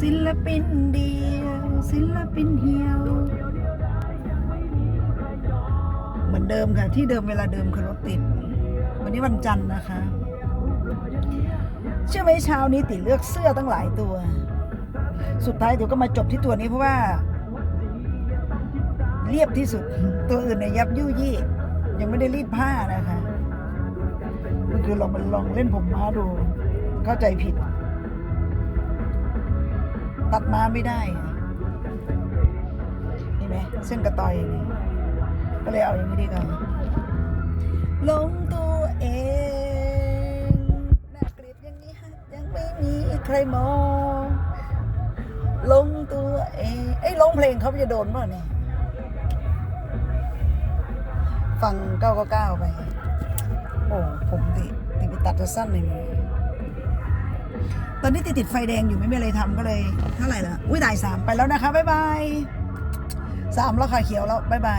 ศิลปินเดียวศิลปินเหี่ยว เหมือนเดิมค่ะ ที่เดิมเวลาเดิมคือรถติด วันนี้วันจันทร์นะคะเชื่อไหมเช้านี้ติเลือกเสื้อตั้งหลายตัว สุดท้ายเดี๋ยวก็มาจบที่ตัวนี้เพราะว่า เรียบที่สุดตัวอื่นเนี่ยยับยู่ยี่ ยังไม่ได้รีดผ้านะคะ ก็คือเรามาลองเล่นผมม้าดู เข้าใจผิด ตัดมาไม่ได้เห็นไหมเส้นกระต่อยนี่ก็เลยเอาอย่างนี้ดีกว่าลงตัวเองน่าเกลียดอย่างนี้ฮะยังไม่มีใครมอง ลงตัวเองไอ้ร้องเพลงเขาจะโดนเปล่าเนี่ยฟังเก้าเก้าไป โอ้ผมติติดไปตัดจะสั้นเลย ตอนนี้ติดติดไฟแดงอยู่ไม่มีอะไรทำก็เลยเท่าไหร่ละอุ้ยได้สามไปแล้วนะคะบ๊ายบายสามแล้วค่ะเขียวแล้วบ๊ายบาย